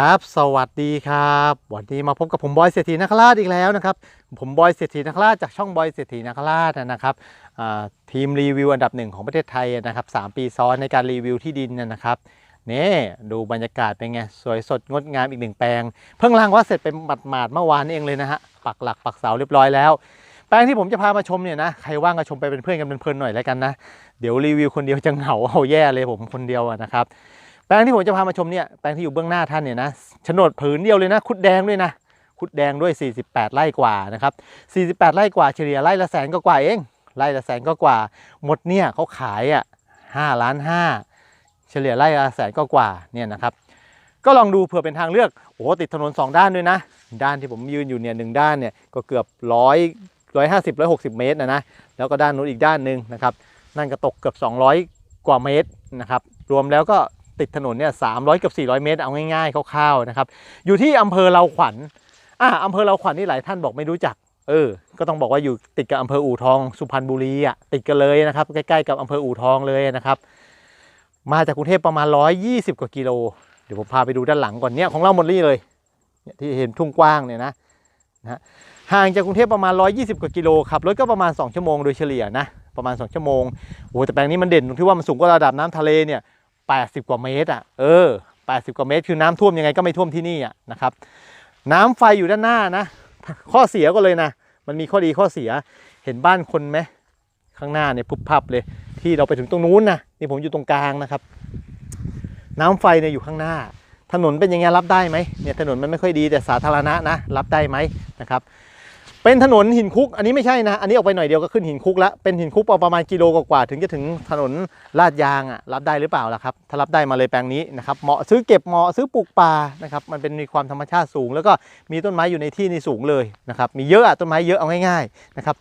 ครับสวัสดีครับ วันนี้มาพบกับผมบอยเศรษฐีนักราชอีกแล้วนะครับผมบอยเศรษฐีนักราชจากช่องบอยเศรษฐีนักราชนะครับทีมรีวิวอันดับหนึ่งของประเทศไทยนะครับสามปีซ้อนในการรีวิวที่ดินนะครับนี่ดูบรรยากาศเป็นไงสวยสดงดงามอีกหนึ่งแปลง เพิ่งล้างวัดเสร็จเป็นหมาดๆเมื่อวานนี่เองเลยนะฮะปักหลักปักเสาเรียบร้อยแล้วแปลงที่ผมจะพามาชมเนี่ยนะใครว่างก็ชมไปเป็นเพื่อนกันเป็นเพลินหน่อยแล้วกันนะเดี๋ยวรีวิวคนเดียวจะเหงาเอาแย่เลยผมคนเดียวนะครับ แปลงที่ผมจะพามาชมเนี่ยแปลงที่อยู่เบื้องหน้าท่านเนี่ยนะโฉนดผืนเดียวเลยนะ คุดแดงด้วยนะ คุดแดงด้วย 48 ไร่กว่านะครับ 48 ไร่กว่าเฉลี่ยไร่ละแสนก็กว่าเอง ไร่ละแสนก็กว่า หมดเนี่ยเขาขายอะ5ล้าน5เฉลี่ยไร่ละแสนก็กว่าเนี่ยนะครับ ก็ลองดูเผื่อเป็นทางเลือก โอ้โหติดถนน 2 ด้านด้วยนะ ด้านที่ผมยืนอยู่เนี่ยหนึ่งด้านเนี่ยก็เกือบร้อยร้อยห้าสิบร้อยหกสิบเมตรนะนะ แล้วก็ด้านนู้นอีกด้านหนึ่งนะครับ นั่นก็ตกเกือบ 200 กว่าเมตรนะครับ รวมแล้วก็ ติดถนนเนี่ยสามร้อยกับ400เมตรเอาง่ายๆคร่าวๆนะครับ อยู่ที่อำเภอเราขวัญอ่าอำเภอเราขวัญนี่หลายท่านบอกไม่รู้จัก เออ ก็ต้องบอกว่าอยู่ติดกับอำเภออู่ทองสุพรรณบุรีอะติดกันเลยนะครับ ใกล้ๆกับอำเภออู่ทองเลยนะครับ มาจากกรุงเทพประมาณ120กว่ากิโลเดี๋ยวผมพาไปดูด้านหลังก่อนเนี่ยของเราหมดนี่เลยเนี่ยที่เห็นทุ่งกว้างเนี่ยนะนะห่างจากกรุงเทพประมาณ 120 กว่ากิโลขับรถก็ประมาณ 2 ชั่วโมงโดยเฉลี่ยนะ ประมาณ 2 ชั่วโมงโอ้แต่แปลงนี้มันเด่นตรงที่ว่ามันสูงกว่าระดับน้ำทะเลเนี่ย 80 กว่าเมตรอะเออ 80 กว่าเมตร คือน้ำท่วมยังไงก็ไม่ท่วมที่นี่อะนะครับ น้ำไฟอยู่ด้านหน้านะ ข้อเสียก็เลยนะ มันมีข้อดีข้อเสียเห็นบ้านคนไหมข้างหน้าเนี่ยพุบพับเลย ที่เราไปถึงตรงนู้นนะนี่ผมอยู่ตรงกลางนะครับ น้ำไฟเนี่ยอยู่ข้างหน้า ถนนเป็นยังไงรับได้ไหมเนี่ยถนนมันไม่ค่อยดีแต่สาธารณะนะรับได้ไหมนะครับ เป็นถนนหินคุก อันนี้ไม่ใช่นะ อันนี้ออกไปหน่อยเดียวก็ขึ้นหินคุกแล้ว เป็นหินคุกประมาณกิโลกว่าๆถึงจะถึงถนนลาดยางอะ รับได้หรือเปล่าล่ะครับ ถ้ารับได้มาเลยแปลงนี้นะครับ เหมาะซื้อเก็บเหมาะซื้อปลูกป่านะครับ มันเป็นมีความธรรมชาติสูง แล้วก็มีต้นไม้อยู่ในที่นี่สูงเลยนะครับ มีเยอะอะต้นไม้เยอะเอาง่ายๆนะครับ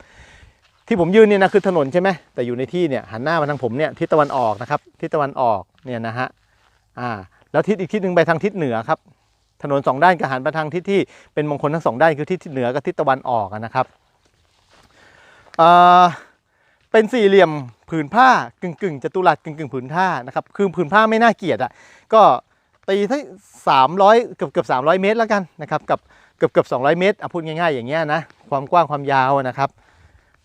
ที่ผมยืนเนี่ยนะคือถนนใช่ไหมแต่อยู่ในที่เนี่ยหันหน้ามาทางผมเนี่ยทิศตะวันออกนะครับ ทิศตะวันออกเนี่ยนะฮะ อ่า แล้วทิศอีกทิศหนึ่งไปทางทิศเหนือครับ ถนนสองด้านก็หันไปทางทิศที่เป็นมงคลทั้งสองด้านคือทิศเหนือกับทิศตะวันออกนะครับเป็นสี่เหลี่ยมผืนผ้ากึ่งกึ่งจัตุรัสกึ่งกึ่งผืนผ้านะครับคือผืนผ้าไม่น่าเกลียดอะก็ตีที่สามร้อยเกือบเกือบสามร้อยเมตรแล้วกันนะครับกับเกือบเกือบสองร้อยเมตรอะพูดง่ายๆอย่างเงี้ยนะความกว้างความยาวนะครับ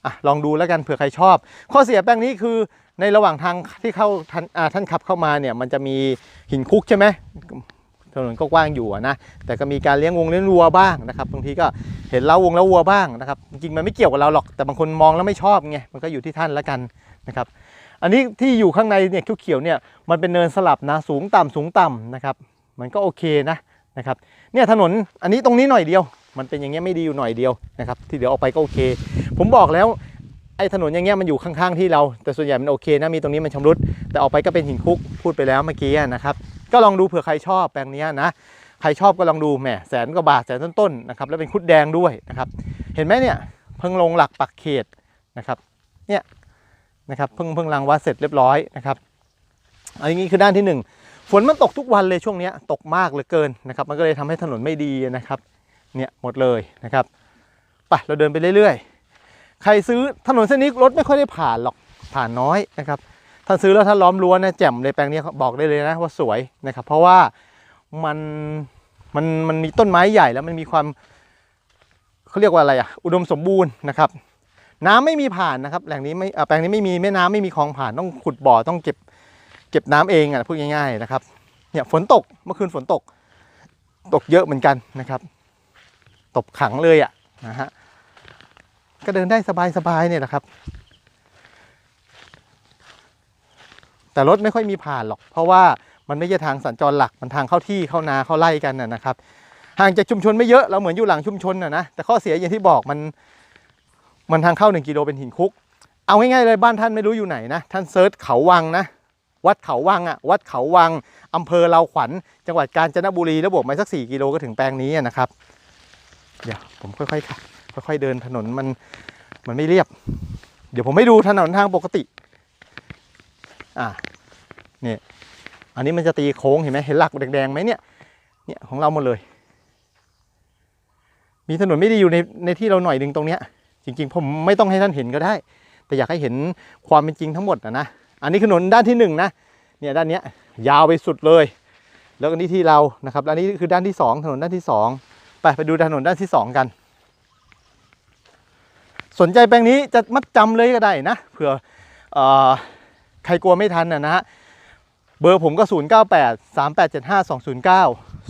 อะลองดูแล้วกันเผื่อใครชอบ ข้อเสียแป้งนี้คือในระหว่างทางที่เข้าท่านอ่าท่านขับเข้ามาเนี่ยมันจะมีหินคุกใช่ไหม ถนนก็กว้างอยู่นะแต่ก็มีการเลี้ยงวงเลี้ยงวัวบ้างนะครับบางทีก็เห็นเล้าวงเล้าวัวบ้างนะครับจริงมันไม่เกี่ยวกับเราหรอกแต่บางคนมองแล้วไม่ชอบไงมันก็อยู่ที่ท่านล้วกันนะครับอันนี้ที่อยู่ข้างในเนี่ยเขียวๆเนี่ยมันเป็นเนินสลับนะสูงต่ำสูงต่ำนะครับมันก็โอเคนะนะครับเนี่ยถนนอันนี้ตรงนี้หน่อยเดียว มันเป็นอย่างเงี้ยไม่ดีอยู่หน่อยเดียวนะครับที่เดี๋ยวออกไปก็โอเค ผมบอกแล้วไอ้ถนนอย่างเงี้ยมันอยู่ข้างๆที่เราแต่ส่วนใหญ่มันโอเคนะมีตรงนี้มันชำรุดแต่ออกไปก็เป็นหินคุกพูดไปแล้วเมื่อกี้นะครับ ก็ลองดูเผื่อใครชอบแปลงนี้นะใครชอบก็ลองดูแหมแสนกว่าบาทแสนต้นๆนะครับแล้วเป็นคุดแดงด้วยนะครับเห็นไหมเนี่ยเพิ่งลงหลักปักเขตนะครับเนี่ยนะครับเพิ่งเพิ่งรังวัดเสร็จเรียบร้อยนะครับอันนี้คือด้านที่หนึ่งฝนมันตกทุกวันเลยช่วงเนี้ยตกมากเหลือเกินนะครับ มันก็เลยทำให้ถนนไม่ดีนะครับเนี่ยหมดเลยนะครับไปเราเดินไปเรื่อยๆ ใครซื้อถนนเส้นนี้รถไม่ค่อยได้ผ่านหรอกผ่านน้อยนะครับ ถ้าซื้อแล้วถ้าล้อมรั้วนะแจ่มเลยแปลงนี้บอกได้เลยนะว่าสวยนะครับ เพราะว่ามันมันมันมีต้นไม้ใหญ่แล้วมันมีความเขาเรียกว่าอะไรอะอุดมสมบูรณ์นะครับ น้ำไม่มีผ่านนะครับ แหล่งนี้ไม่แปลงนี้ไม่มีแม่น้ำไม่มีคลองผ่านต้องขุดบ่อต้องเก็บ เก็บน้ำเองอะพูดง่ายๆนะครับเนี่ยฝนตกเมื่อคืนฝนตก ตกเยอะเหมือนกันนะครับ ตกขังเลยอะนะฮะก็เดินได้สบายๆเนี่ยแหละครับ แต่รถไม่ค่อยมีผ่านหรอก เพราะว่ามันไม่ใช่ทางสัญจรหลักมันทางเข้าที่เข้านาเข้าไร่กันนะนะครับห่างจากชุมชนไม่เยอะเราเหมือนอยู่หลังชุมชนนะนะแต่ข้อเสียอย่างที่บอกมันมันทางเข้า 1กิโลเป็นหินคุก เอาง่ายๆเลยบ้านท่านไม่รู้อยู่ไหนนะท่านเซิร์ชเขาวังนะวัดเขาวังอะวัดเขาวังอำเภอเราขวัญจังหวัดกาญจนบุรีแล้วบวกมาสัก 4 กิโลก็ถึงแปลงนี้นะครับเดี๋ยวผมค่อยๆขับค่อยๆเดินถนนมันมันไม่เรียบ เดี๋ยวผมให้ดูถนนทางปกติอ่า นี่อันนี้มันจะตีโค้งเห็นไหมเห็นหลักแดงๆไหมเนี่ยเนี่ยของเราหมดเลย มีถนนไม่ดีอยู่ในในที่เราหน่อยหนึ่งตรงเนี้ย จริงๆผมไม่ต้องให้ท่านเห็นก็ได้ แต่อยากให้เห็นความเป็นจริงทั้งหมดนะนะอันนี้ถนนด้านที่หนึ่งนะเนี่ยด้านเนี้ยยาวไปสุดเลย แล้วก็นี่ที่เรานะครับแล้วอันนี้คือด้านที่สองถนนด้านที่สองไปไปดูถนนด้านที่สองกัน สนใจแปลงนี้จะมัดจำเลยก็ได้นะเผื่ออใครกลัวไม่ทันนะฮะ เบอร์ผมก็ 0 9 8 3 8 7 5 2 0 9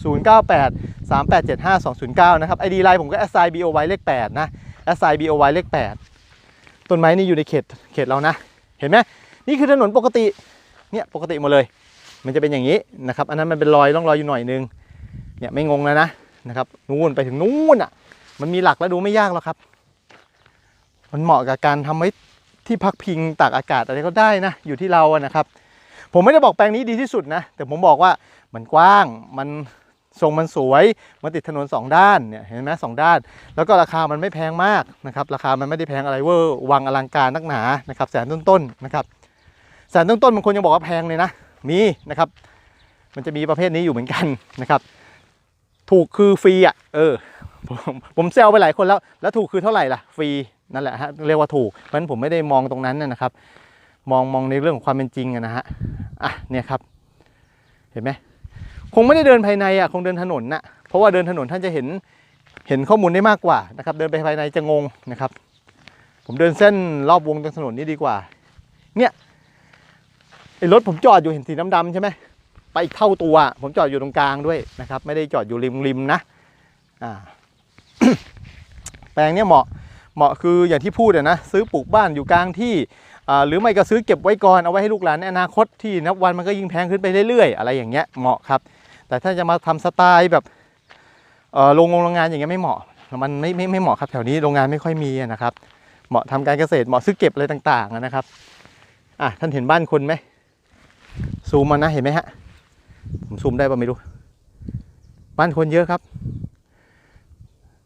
0 9 8 3 8 7 5 2 0 9 นะครับ ID ไลน์ผมก็ s i b o y เลข 8 นะ s i b o y เลข 8 ต้นไม้นี่อยู่ในเขตเขตเรานะ เห็นไหมนี่คือถนนปกติ เนี่ยปกติหมดเลย มันจะเป็นอย่างนี้นะครับ อันนั้นมันเป็นรอยร่องรอยอยู่หน่อยนึง เนี่ยไม่งงแล้วนะนะครับ นู่นไปถึงนู่นอะ มันมีหลักแล้วดูไม่ยากหรอกครับ มันเหมาะกับการทำไว้ที่พักพิงตากอากาศอะไรก็ได้นะ อยู่ที่เราอะนะครับ ผมไม่ได้บอกแปลงนี้ดีที่สุดนะ แต่ผมบอกว่ามันกว้างมันทรงมันสวย มันติดถนนสองด้านเนี่ยเห็นไหมสองด้าน แล้วก็ราคามันไม่แพงมากนะครับ ราคามันไม่ได้แพงอะไรเวอร์วังอลังการนักหนานะครับแสนต้นๆนะครับแสนต้นๆบางคนยังบอกว่าแพงเลยนะ มีนะครับ มันจะมีประเภทนี้อยู่เหมือนกันนะครับ ถูกคือฟรีอะเออผมผมแซวไปหลายคนแล้ว แล้วถูกคือเท่าไหร่ล่ะฟรีนั่นแหละฮะเรียกว่าถูกเพราะฉะนั้นผมไม่ได้มองตรงนั้นนะครับ มองมองในเรื่องของความเป็นจริงนะฮะ อะเนี่ยครับ เห็นไหมคงไม่ได้เดินภายในอะคงเดินถนนน่ะเพราะว่าเดินถนนท่านจะเห็นเห็นข้อมูลได้มากกว่านะครับ เดินไปภายในจะงงนะครับ ผมเดินเส้นรอบวงตรงถนนนี้ดีกว่า เนี่ยไอ้รถผมจอดอยู่เห็นสีดำๆใช่ไหมไปอีกเท่าตัว ผมจอดอยู่ตรงกลางด้วยนะครับ ไม่ได้จอดอยู่ริมริมๆนะอ่าแปลงเนี้ยเหมาะเหมาะคืออย่างที่พูดอะนะซื้อปลูกบ้านอยู่กลางที่ หรือไม่ก็ซื้อเก็บไว้ก่อนเอาไว้ให้ลูกหลานในอนาคตที่นับวันมันก็ยิ่งแพงขึ้นไปเรื่อยๆ อะไรอย่างเงี้ยเหมาะครับ แต่ถ้าจะมาทำสไตล์แบบโรงงานโรงงานอย่างเงี้ยไม่เหมาะ มันไม่ไม่ไม่เหมาะครับแถวนี้โรงงานไม่ค่อยมีนะครับ เหมาะทำการเกษตรเหมาะซื้อเก็บอะไรต่างๆนะครับอะท่านเห็นบ้านคนไหมซูมมานะเห็นไหมฮะผมซูมได้ป่ะไม่รู้บ้านคนเยอะครับ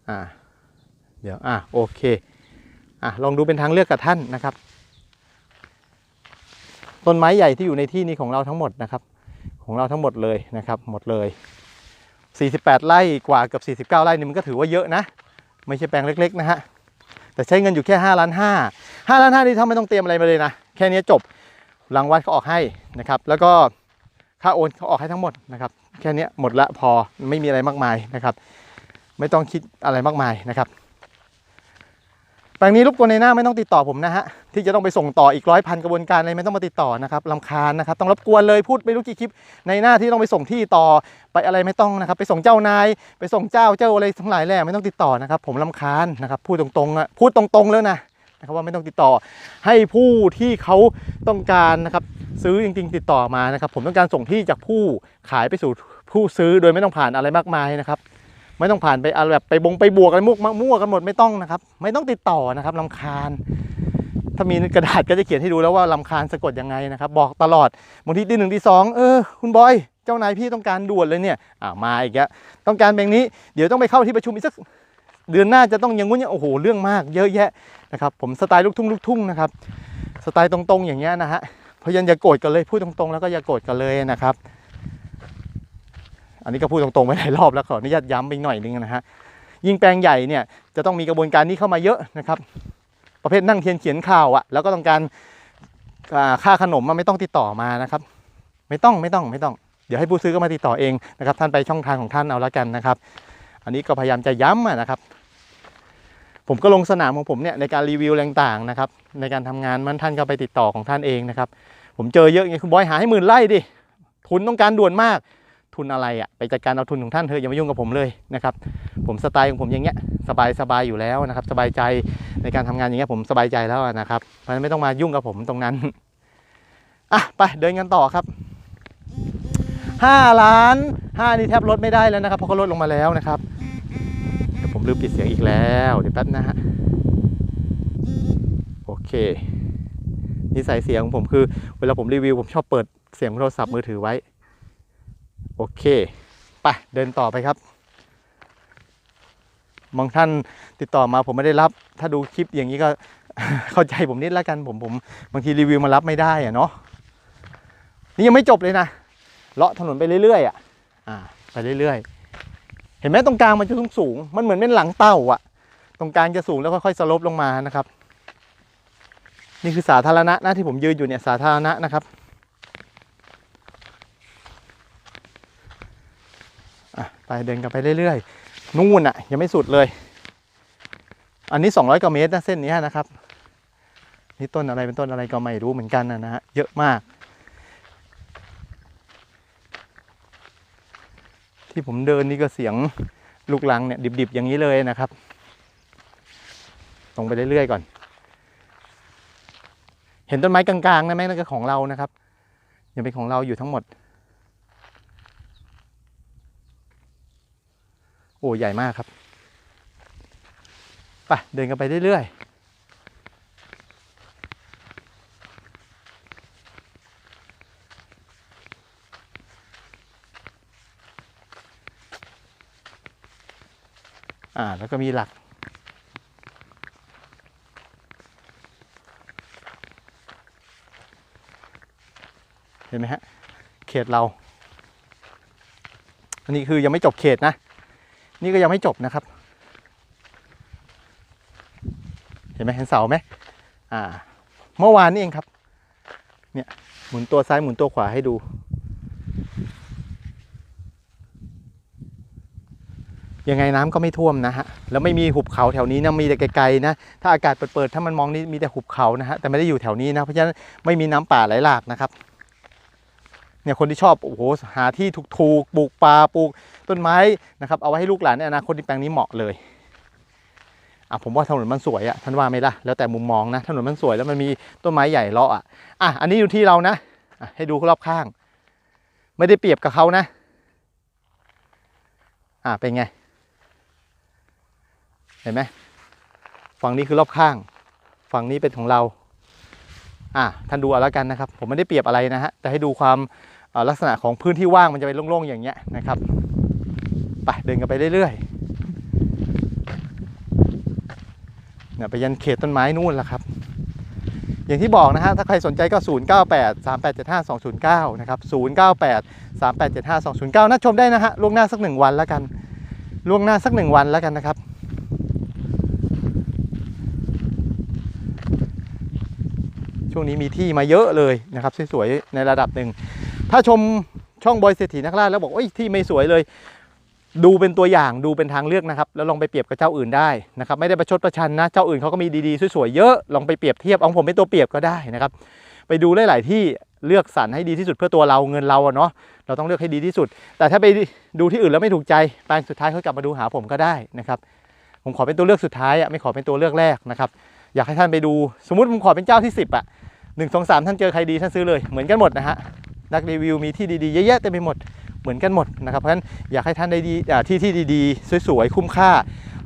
อ่าเดี๋ยวอะโอเคอะลองดูเป็นทางเลือกกับท่านนะครับ ต้นไม้ใหญ่ที่อยู่ในที่นี้ของเราทั้งหมดนะครับ ของเราทั้งหมดเลยนะครับ หมดเลย 48 ไร่กว่าเกือบ49 ไร่นี่มันก็ถือว่าเยอะนะ ไม่ใช่แปลงเล็ก ๆ นะฮะ แต่ใช้เงินอยู่แค่5ล้าน5 5ล้าน5นี่ถ้าไม่ต้องเตรียมอะไรมาเลยนะ แค่นี้จบรางวัลเขาออกให้นะครับ แล้วก็ค่าโอนเขาออกให้ทั้งหมดนะครับ แค่นี้หมดละพอไม่มีอะไรมากมายนะครับ ไม่ต้องคิดอะไรมากมายนะครับ ลงนี้รบกวนในหน้าไม่ต้องติดต่อผมนะฮะที่จะต้องไปส่งต่ออีกร้อยพันกระบวนการอะไรไม่ต้องมาติดต่อนะครับลำคาญนะครับต้องรบกวนเลยพูดไม่รู้กี่คลิป ในหน้าที่ต้องไปส่งที่ต่อไปอะไรไม่ต้องนะครับ ไปส่งเจ้านาย ไปส่งเจ้าเจ้าอะไรทั้งหลายแหล่ไม่ต้องติดต่อนะครับ ผมลำคาญนะครับพูดตรงๆอะพูดตรงๆแล้วนะนะครับว่าไม่ต้องติดต่อให้ผู้ที่เขาต้องการนะครับซื้อจริง ๆ ติดต่อมานะครับ ผมต้องการส่งที่จากผู้ขายไปสู่ผู้ซื้อโดยไม่ต้องผ่านอะไรมากมายนะครับ ไม่ต้องผ่านไปเอะไรแบบไปบงไปบวกกันมุกมั่วกันหมดไม่ต้องนะครับ ไม่ต้องติดต่อนะครับลำคาญ ถ้ามีกระดาษก็จะเขียนให้ดูแล้วว่าลำคาญสะกดยังไงนะครับ บอกตลอดบางทีทีหนึ่งทีสองเออคุณบอยเจ้านายพี่ต้องการด่วนเลยเนี่ยอ่ามาอีกแล้วต้องการแบบนี้เดี๋ยวต้องไปเข้าที่ประชุมอีกสักเดือนหน้าจะต้องอยังงุ้นอย่างโอ้โหเรื่องมากเยอะแยะนะครับผมสไตล์ลูกทุ่งลูกทุ่งนะครับสไตล์ตรงๆอย่างเงี้ยนะฮะเพราะยันอย่าโกรธกันเลยพูดตรงๆ แล้วก็อย่าโกรธกันเลยนะครับ อันนี้ก็พูดตรงๆไปหลายรอบแล้วขออนุญาตย้ำไปหน่อยนึงนะฮะยิ่งแปลงใหญ่เนี่ยจะต้องมีกระบวนการนี้เข้ามาเยอะนะครับ ประเภทนั่งเทียนเขียนข่าวอะแล้วก็ต้องการค่าขนมมันไม่ต้องติดต่อมานะครับ ไม่ต้องไม่ต้องไม่ต้อง เดี๋ยวให้ผู้ซื้อก็มาติดต่อเองนะครับ ท่านไปช่องทางของท่านเอาละกันนะครับ อันนี้ก็พยายามจะย้ำนะครับ ผมก็ลงสนามของผมเนี่ยในการรีวิวอะไรต่างนะครับ ในการทำงานมันท่านก็ไปติดต่อของท่านเองนะครับ ผมเจอเยอะไงคุณบอยหาให้หมื่นไร่ดิทุนต้องการด่วนมาก ทุนอะไรอะไปจัดการเอาทุนของท่านเถออย่ามายุ่งกับผมเลยนะครับผมสไตล์ของผมอย่างเงี้ยสบายสบายอยู่แล้วนะครับ สบายใจในการทำงานอย่างเงี้ยผมสบายใจแล้วนะครับเพราะฉะนั้นไม่ต้องมายุ่งกับผมตรงนั้นอะไปเดินกันต่อครับห้าล้านห้านี่แทบลดไม่ได้แล้วนะครับเพราะเขาลดลงมาแล้วนะครับเดี๋ยวผมลืมปิดเสียงอีกแล้วเดี๋ยวแป๊บนะฮะโอเคนิสัยเสียงของผมคือ เวลาผมรีวิวผมชอบเปิดเสียงโทรศัพท์มือถือไว้ โอเคไปเดินต่อไปครับบางท่านติดต่อมาผมไม่ได้รับ ถ้าดูคลิปอย่างนี้ก็เข้าใจผมนิดล้วกันผมผมบางทีรีวิวมารับไม่ได้อะเนาะนี่ยังไม่จบเลยนะเลาะถนนไปเรื่อยๆอะอ่าไปเรื่อยๆ เห็นไหมตรงกลางมันจะสูงสูงมันเหมือนเป็นหลังเต้าอะ ตรงกลางจะสูงแล้วค่อยๆสลบลงมานะครับ นี่คือสาธารณะนะที่ผมยืนอยู่เนี่ยสาธารณะนะครับ อะ ไปเดินกันไปเรื่อยๆ นู่นอะ ยังไม่สุดเลย อันนี้ 200กว่าเมตรนะเส้นนี้นะครับ นี่ต้นอะไรเป็นต้นอะไรก็ไม่รู้เหมือนกันนะฮะเยอะมาก ที่ผมเดินนี่ก็เสียงลูกลังเนี่ยดิบๆอย่างนี้เลยนะครับตรงไปเรื่อยๆก่อน เห็นต้นไม้กลางๆนะแม่นั่นก็ของเรานะครับยังเป็นของเราอยู่ทั้งหมด โอ้ใหญ่มากครับไปเดินกันไปเรื่อยๆอ่าแล้วก็มีหลักเห็นไหมฮะ เขตเรา อันนี้คือยังไม่จบเขตนะ นี่ก็ยังไม่จบนะครับ เห็นไหมเห็นเสาไหมอ่า เมื่อวานนี่เองครับ เนี่ยหมุนตัวซ้ายหมุนตัวขวาให้ดู ยังไงน้ำก็ไม่ท่วมนะฮะ แล้วไม่มีหุบเขาแถวนี้นะมีแต่ไกลๆนะ ถ้าอากาศเปิดๆถ้ามันมองนี่มีแต่หุบเขานะฮะแต่ไม่ได้อยู่แถวนี้นะเพราะฉะนั้นไม่มีน้ำป่าไหลหลากนะครับเนี่ยคนที่ชอบโอ้โหหาที่ถูกๆปลูกปลาปลูก ต้นไม้นะครับเอาไว้ให้ลูกหลานในอนาคตที่แปลงนี้เหมาะเลยอะผมว่าถนนมันสวยอะท่านว่าไหมล่ะแล้วแต่มุมมองนะถนนมันสวยแล้วมันมีต้นไม้ใหญ่เลาะอะอะอันนี้อยู่ที่เรานะอะให้ดูรอบข้าง ไม่ได้เปรียบกับเขานะ อะเป็นไง เห็นไหมฝั่งนี้คือรอบข้าง ฝั่งนี้เป็นของเรา อะท่านดูเอาแล้วกันนะครับ ผมไม่ได้เปรียบอะไรนะฮะแต่ให้ดูความลักษณะของพื้นที่ว่างมันจะเป็นโล่งๆอย่างเงี้ยนะครับ ไปเดินกันไปเรื่อยๆเนี่ยไปยันเขตต้นไม้นู่นแหละครับ อย่างที่บอกนะฮะถ้าใครสนใจก็ 0 9 8 3 8 7 5 2 0 9 นะครับ 0 9 8 3 8 7 5 2 0 9 นัดชมได้นะฮะล่วงหน้าสักหนึ่งวันแล้วกันล่วงหน้าสักหนึ่งวันแล้วกันนะครับช่วงนี้มีที่มาเยอะเลยนะครับสวยๆในระดับหนึ่ง ถ้าชมช่องบอยเศรษฐีนักล่าแล้วบอกว่าที่ไม่สวยเลย ดูเป็นตัวอย่างดูเป็นทางเลือกนะครับ แล้วลองไปเปรียบกับเจ้าอื่นได้นะครับ ไม่ได้ประชดประชันนะ เจ้าอื่นเขาก็มีดีๆสวยๆเยอะลองไปเปรียบเทียบเอาผมเป็นตัวเปรียบก็ได้นะครับ ไปดูหลายๆที่เลือกสรรให้ดีที่สุดเพื่อตัวเราเงินเราเนาะเราต้องเลือกให้ดีที่สุด แต่ถ้าไปดูที่อื่นแล้วไม่ถูกใจแปลงสุดท้ายเขากลับมาดูหาผมก็ได้นะครับ ผมขอเป็นตัวเลือกสุดท้ายอะไม่ขอเป็นตัวเลือกแรกนะครับ อยากให้ท่านไปดูสมมุติผมขอเป็นเจ้าที่ 10อะหนึ่งสองสามท่านเจอใครดีท่านซื้อเลยเหมือนกันหมดนะฮะนักรีวิวมีที่ดีๆเยอะแยะเต็มไปหมด เหมือนกันหมดนะครับเพราะฉะนั้นอยากให้ท่านได้ดีที่ที่ดีๆ สวยๆ คุ้มค่า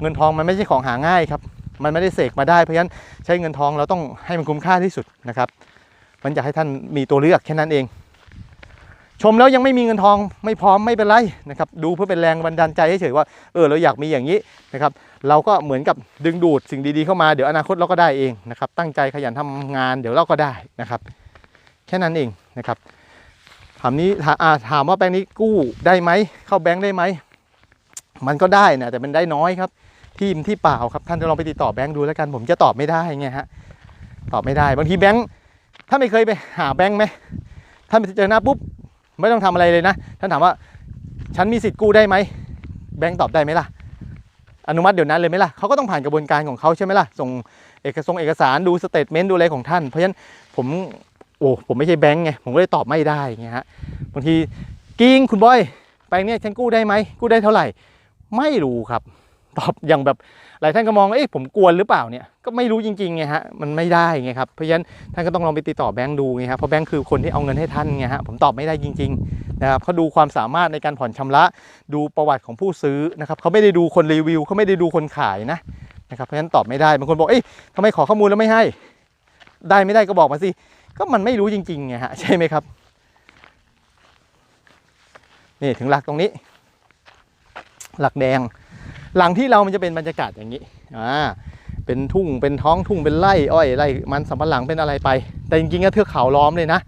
เงินทองมันไม่ใช่ของหาง่ายครับมันไม่ได้เสกมาได้เพราะฉะนั้นใช้เงินทองเราต้องให้มันคุ้มค่าที่สุดนะครับมันอยากให้ท่านมีตัวเลือกแค่นั้นเอง ชมแล้วยังไม่มีเงินทองไม่พร้อมไม่เป็นไรนะครับดูเพื่อเป็นแรงบันดาลใจเฉยๆว่าเออเราอยากมีอย่างนี้นะครับเราก็เหมือนกับดึงดูดสิ่งดีๆเข้ามาเดี๋ยวอนาคตเราก็ได้เองนะครับตั้งใจขยันทำงานเดี๋ยวเราก็ได้นะครับ แค่นั้นเองนะครับามนี้ถามว่าแบงค์นี้กู้ได้ไหมเข้าแบงค์ได้ไหมมันก็ได้นะแต่มันได้น้อยครับ ที่มที่เปล่าครับท่านจะลองไปติดต่อแบงค์ดูแล้วกัน ผมจะตอบไม่ได้ไงฮะตอบไม่ได้ บางทีแบงค์ถ้าไม่เคยไปหาแบงค์ไหมท่านไปเจอหน้าปุ๊บไม่ต้องทำอะไรเลยนะท่านถามว่าฉันมีสิทธิ์กู้ได้ไหมแบงค์ตอบได้ไหมล่ะ อนุมัติเดี๋ยวนั้นเลยไหมล่ะเขาก็ต้องผ่านกระบวนการของเขาใช่ไหมล่ะส่งเอกสงเอกสารดูสเตทเมนต์ดูอะไรของท่าน เพราะฉะนั้นผม โอ้ผมไม่ใช่แบงค์ไงผมก็เลยตอบไม่ได้ไงฮะบางทีกิ้งคุณบอยแปลงเนี้ยฉันกู้ได้ไหมกู้ได้เท่าไหร่ ไม่รู้ครับ ตอบอย่างแบบหลายท่านก็มองเอ๊ะผมกวนหรือเปล่าเนี่ยก็ไม่รู้จริงๆไงฮะมันไม่ได้ไงครับเพราะฉะนั้นท่านก็ต้องลองไปติดต่อแบงค์ดูไงครับเพราะแบงค์คือคนที่เอาเงินให้ท่านไงฮะผมตอบไม่ได้จริง ๆนะครับเขาดูความสามารถในการผ่อนชำระ ดูประวัติของผู้ซื้อนะครับเขาไม่ได้ดูคนรีวิวเขาไม่ได้ดูคนขายนะนะครับเพราะฉะนั้นตอบไม่ได้บางคนบอกเอ๊ะทำไมขอข้อมูลแล้วไม่ให้ ได้ไม่ได้ก็บอกมาสิ ก็มันไม่รู้จริงๆไงฮะใช่ไหมครับ นี่ถึงหลักตรงนี้ หลักแดง หลังที่เรามันจะเป็นบรรยากาศอย่างนี้อ่าเป็นทุ่งเป็นท้องทุ่งเป็นไร่อ้อยไร่มันสำปะหลังเป็นอะไรไป แต่จริงๆก็เทือกเขาล้อมเลยนะ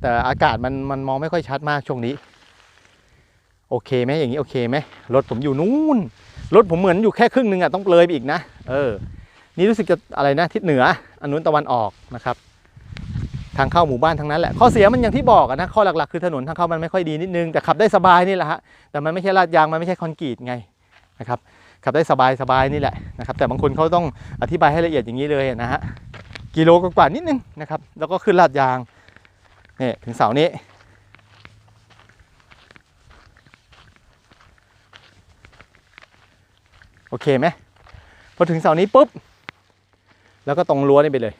แต่อากาศมันมันมองไม่ค่อยชัดมากช่วงนี้ โอเคไหมอย่างนี้โอเคไหมรถผมอยู่นู่นรถผมเหมือนอยู่แค่ครึ่งหนึงอะต้องเลยไปอีกนะ เออ นี่รู้สึกจะอะไรนะทิศเหนืออันนู้นตะวันออกนะครับ ทางเข้าหมู่บ้านทั้งนั้นแหละข้อเสียมันอย่างที่บอกนะข้อหลักๆคือถนนทางเข้ามันไม่ค่อยดีนิดนึงแต่ขับได้สบายนี่แหละฮะแต่มันไม่ใช่ลาดยางมันไม่ใช่คอนกรีตไงนะครับขับได้สบายสบายนี่แหละนะครับแต่บางคนเขาต้องอธิบายให้ละเอียดอย่างนี้เลยนะฮะกิโลกว่านิดนึงนะครับแล้วก็ขึ้นลาดยางนี่ถึงเสานี้โอเคไหมพอถึงเสานี้ปุ๊บ แล้วก็ตรงรั้วนี่ไปเลย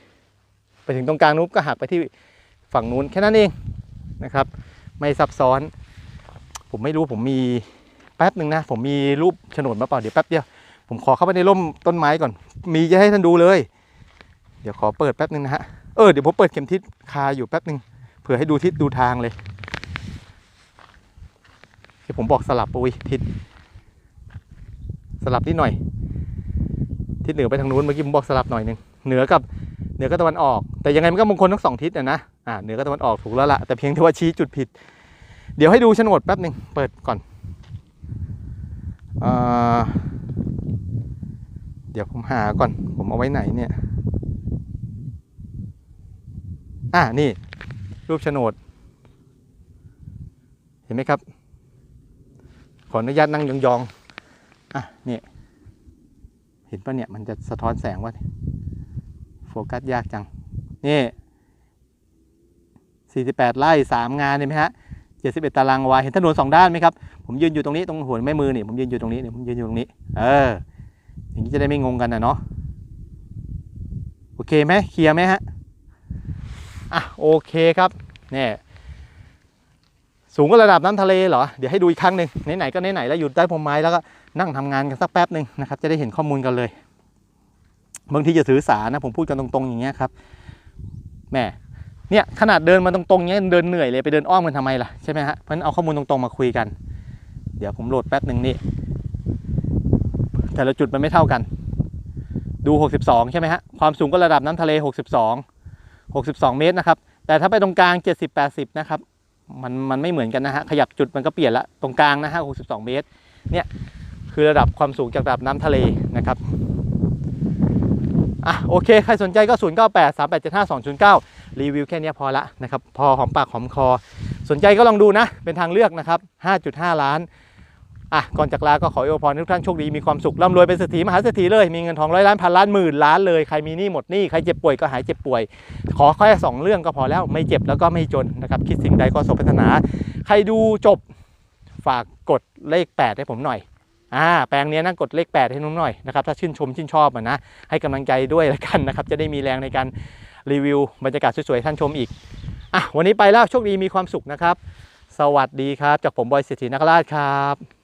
ไปถึงตรงกลางนู้นก็หักไปที่ฝั่งนู้นแค่นั้นเองนะครับ ไม่ซับซ้อน ผมไม่รู้ผมมีแป๊บหนึ่งนะ ผมมีรูปโฉนดมาเปล่าเดี๋ยวแป๊บเดียวผมขอเข้าไปในร่มต้นไม้ก่อน มีจะให้ท่านดูเลย เดี๋ยวขอเปิดแป๊บหนึ่งนะฮะเออเดี๋ยวผมเปิดเข็มทิศคาอยู่แป๊บหนึ่งเผื่อให้ดูทิศดูทางเลยเดี๋ยวผมบอกสลับปุยทิศสลับนิดหน่อยทิศเหนือไปทางนู้นเมื่อกี้ผมบอกสลับหน่อยหนึ่งเหนือกับเหนือกับตะวันออก แต่ยังไงมันก็มงคลทั้งสองทิศนะนะอ่าเหนือกับตะวันออกถูกแล้วล่ะแต่เพียงแต่ว่าชี้จุดผิด เดี๋ยวให้ดูโฉนดแป๊บหนึ่งเปิดก่อนอเดี๋ยวผมหาก่อน ผมเอาไว้ไหนเนี่ยอ่านี่ รูปโฉนด เห็นไหมครับ ขออนุญาตนั่งยองๆอะนี่เห็นปะเนี่ยมันจะสะท้อนแสงวะโฟกัสยากจัง นี่ 48 ไร่สามงานเห็นไหมฮะ 71 ตารางวา เห็นถนนสองด้านไหมครับ ผมยืนอยู่ตรงนี้ตรงหัวแม่มือนี่ผมยืนอยู่ตรงนี้เนี่ยผมยืนอยู่ตรงนี้ เออ อย่างนี้จะได้ไม่งงกันนะเนาะ โอเคไหมเคลียร์ไหมฮะ อะโอเคครับเนี่ยสูงกว่าระดับน้ำทะเลเหรอ เดี๋ยวให้ดูอีกครั้งหนึ่งไหนๆก็ไหนๆแล้วอยู่ใต้พรมไม้แล้วก็นั่งทำงานกันสักแป๊บหนึ่งนะครับ จะได้เห็นข้อมูลกันเลย บางทีจะถือสานะผมพูดกันตรงๆอย่างเงี้ยครับ แหม่เนี่ยขนาดเดินมาตรงๆเงี้ยเดินเหนื่อยเลยไปเดินอ้อมกันทำไมล่ะใช่ไหมฮะเพราะฉะนั้นเอาข้อมูลตรงๆมาคุยกัน เดี๋ยวผมโหลดแป๊บหนึ่งนี่แต่ละจุดมันไม่เท่ากัน ดู 62 ใช่ไหมฮะ ความสูงก็ระดับน้ำทะเล 62 62 เมตรนะครับ แต่ถ้าไปตรงกลาง 70 80 นะครับ มันมันไม่เหมือนกันนะฮะ ขยับจุดมันก็เปลี่ยนละ ตรงกลางนะฮะ 62 เมตร เนี่ย คือระดับความสูงจากระดับน้ำทะเลนะครับ อะโอเค ใครสนใจก็ 0 9 8 3 8 7 5 2 0 9 รีวิวแค่นี้พอละนะครับ พอหอมปากหอมคอ สนใจก็ลองดูนะ เป็นทางเลือกนะครับ 5.5 ล้านอะก่อนจากลาก็ขออวยพรทุกท่านโชคดีมีความสุขร่ำรวยเป็นเศรษฐีมหาเศรษฐีเลยมีเงินทองร้อยล้านพันล้านหมื่นล้านเลยใครมีหนี้หมดหนี้ใครเจ็บป่วยก็หายเจ็บป่วย ขอแค่สองเรื่องก็พอแล้วไม่เจ็บแล้วก็ไม่จนนะครับคิดสิ่งใดก็สมปรารถนา ใครดูจบฝากกดเลข 8 ให้ผมหน่อย อ่าแปลงนี้นะกดเลข 8 ให้นุ่มหน่อยนะครับถ้าชื่นชมชื่นชอบอะนะให้กำลังใจด้วยละกันนะครับจะได้มีแรงในการรีวิวบรรยากาศสวยๆท่านชมอีกอะวันนี้ไปแล้วโชคดีมีความสุขนะครับ สวัสดีครับ จากผมบอยเศรษฐีนักราชครับ